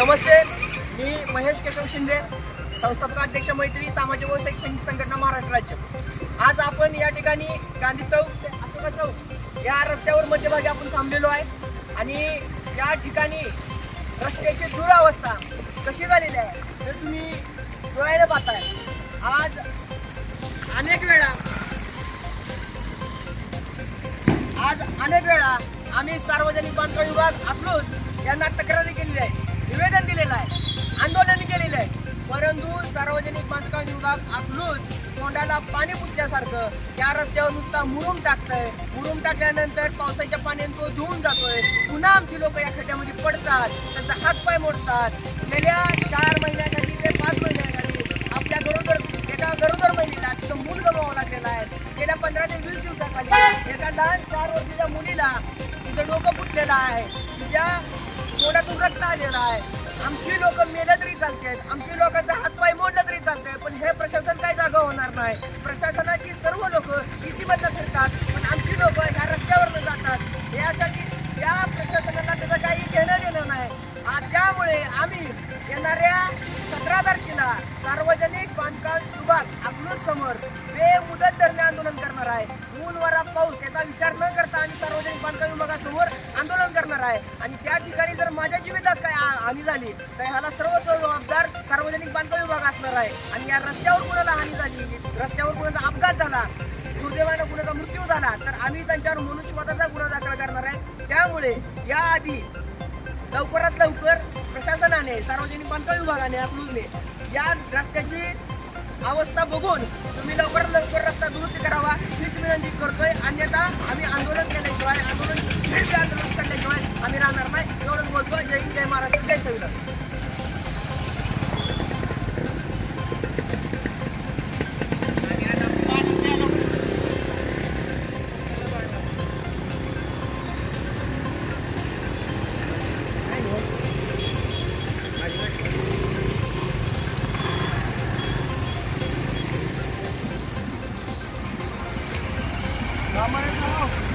नमस्ते मी महेश केशव शिंदे संस्थापकाध्यक्ष मैत्री सामाजिक व शैक्षणिक संघटना महाराष्ट्र राज्य. आज आपण या ठिकाणी गांधी चौक ते अशोका चौक या रस्त्यावर मध्यभागी आपण थांबलेलो आहे. आणि या ठिकाणी रस्त्याची दुरावस्था कशी झालेली आहे तर तुम्ही डोळ्याने पाहताय. आज अनेक वेळा आज अनेक वेळा आम्ही सार्वजनिक बांधकाम विभाग अकलूज यांना तक्रारी केलेली आहे. केलेलं आहे. आंदोलन केलेलं आहे. परंतु सार्वजनिक बांधकाम विभाग आपलूच तोंडाला पाणी पुसल्यासारखं त्या रस्त्यावर नुसता मुरुम टाकतंय. मुरुम टाकल्यानंतर पावसाच्या पाण्याने तो धुवून जातोय. पुन्हा आमची लोक या खड्ड्यामध्ये पडतात. त्यांचा हातपाय मोडतात. गेल्या चार महिन्याखाली ते पाच महिन्याखाली आपल्या गरोदर एका गरोदर महिलेला तिथं मूल गमावं लागलेलं आहे. गेल्या पंधरा ते वीस दिवसाखाली एका लहान चार वर्षाच्या मुलीला तिथं डोकं फुटलेलं आहे. तिच्या तोंडातून रक्त आलेलं आहे. आमची लोक मेलं तरी चालतात. आमची लोकांचा हातपाय मोडलं तरी चालतंय. पण हे प्रशासन काय जागा होणार नाही? प्रशासनाची सर्व लोक इसीमधनं फिरतात. पण आमची लोक ह्या रस्त्यावरनं जातात. यासाठी या प्रशासनाला त्याचं काही घेणं देणं नाही. त्यामुळे आम्ही येणाऱ्या सतरा तारखेला सार्वजनिक बांधकाम विभाग अकलूज समोर. बेमुदत धरणे आंदोलन करणार आहे. ऊन वारा पाऊस याचा विचार न करता आम्ही सार्वजनिक बांधकाम विभागासमोर आंदोलन करणार आहे. आणि त्या ठिकाणी जर माझ्या जीवितात काय हानी झाली तर ह्याला सर्व जबाबदार सार्वजनिक बांधकाम विभाग असणार आहे. आणि या रस्त्यावर कुणाला हानी झाली रस्त्यावर कुणाचा अपघात झाला दुर्दैवानं कुणाचा मृत्यू झाला तर आम्ही त्यांच्यावर मनुष्यवादाचा गुन्हा दाखल करणार आहे. त्यामुळे याआधी लवकरात लवकर प्रशासनाने सार्वजनिक बांधकाम विभागाने अकलूजने या रस्त्याची अवस्था बघून तुम्ही लवकरात लवकर रस्ता दुरुस्त करावा. हीच विनंती करतोय. अन्यथा आम्ही आंदोलन केल्याशिवाय आंदोलन आंदोलन करण्याशिवाय आम्ही राहणार नाही. एवढंच बोलतो जय हिंद जय महाराष्ट्र जय संविधान. Tama na ito.